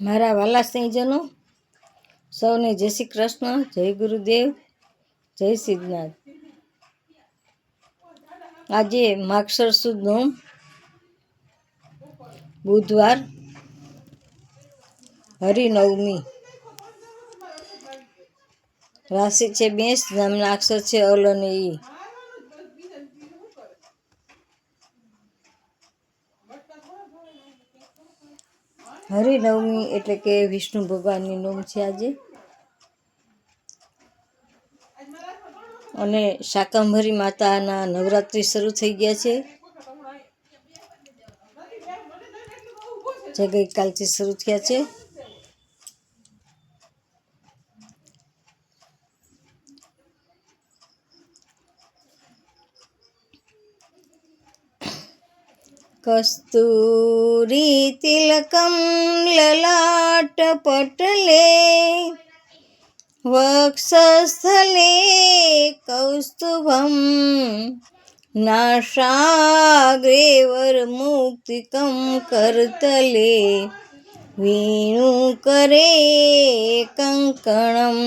મારા વાલા સ્નેહીજનો સૌને જય શ્રી કૃષ્ણ, જય ગુરુદેવ, જય સિદ્ધનાથ. આજે માક્ષર સુદ નોમ બુધવાર, હરિનવમી. રાશિ છે બેસ નામના અક્ષર છે અલ અને ઈ. હરિનવમી એટલે કે વિષ્ણુ ભગવાનની નોમ છે આજે. અને શાકંભરી માતાના નવરાત્રિ શરૂ થઈ ગયા છે. જે ગઈકાલથી શરૂ થયા છે. તિલકમ લલાટ પટલે વક્ષસ્થલે કૌસ્તુભમ નાશાગ્રે વરમુક્તિકમ કરતલે વેણુકરે કંકણમ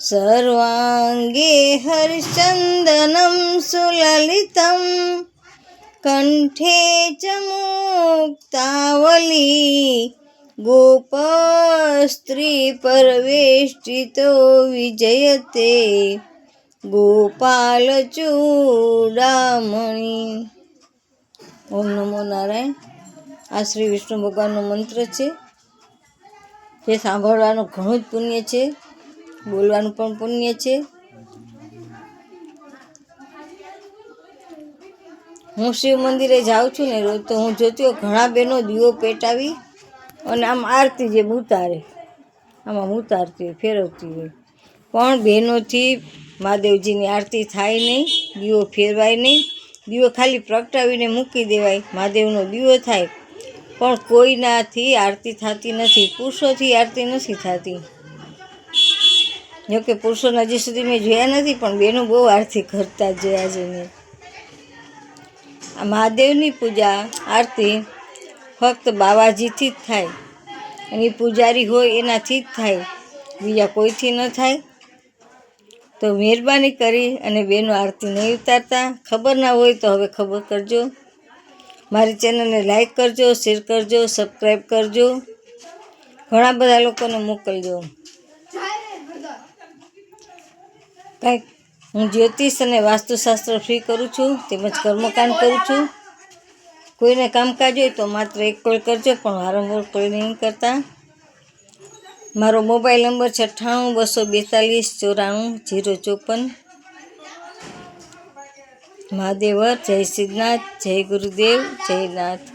સર્વાંગે હરિચંદનમ સુલલિતમ કંઠે ચ મુક્તાવલી ગોપસ્ત્રી પરવેષ્ટિતો વિજયતે ગોપાલચૂડામણી ઓમ નમો નારાયણ. આ શ્રી વિષ્ણુ ભગવાનનો મંત્ર છે. જે સાંભળવાનું ઘણું જ પુણ્ય છે. બોલવાનું પણ પુણ્ય છે. હું શિવ મંદિરે જાઉં છું ને રોજ તો હું જોતી હોય ઘણા બહેનો દીવો પેટાવી અને આમ આરતી જે ઉતારે, આમાં ઉતારતી હોય, ફેરવતી હોય. પણ બહેનોથી મહાદેવજીની આરતી થાય નહીં, દીવો ફેરવાય નહીં, દીવો ખાલી પ્રગટાવીને મૂકી દેવાય, મહાદેવનો દીવો થાય. પણ કોઈનાથી આરતી થતી નથી, પુરુષોથી આરતી નથી થતી. જોકે પુરુષોને હજી સુધી મેં જોયા નથી, પણ બહેનો બહુ આરતી કરતા જોયા છે મેં મહાદેવની પૂજા, આરતી ફક્ત બાવાજીથી જ થાય. અને પૂજારી હોય એનાથી જ થાય. બીજા કોઈથી ન થાય. તો મહેરબાની કરી અને બેનો આરતી નહીં ઉતારતા. ખબર ના હોય તો હવે ખબર કરજો. મારી ચેનલને લાઈક કરજો, શેર કરજો, સબસ્ક્રાઈબ કરજો. ઘણા બધા લોકોને મોકલજો. કંઈક હું જ્યોતિષ અને વાસ્તુશાસ્ત્ર ફ્રી કરું છું, તેમજ કર્મકાંડ કરું છું. કોઈને કામકાજ હોય તો માત્ર એક કોલ કરજો, પણ વારંવાર કોઈ નહીં કરતા. મારો મોબાઈલ નંબર છે અઠ્ઠાણું બસો બેતાલીસ ચોરાણું જીરો ચોપન. મહાદેવર જય સિદ્ધનાથ જય ગુરુદેવ, જય નાથ.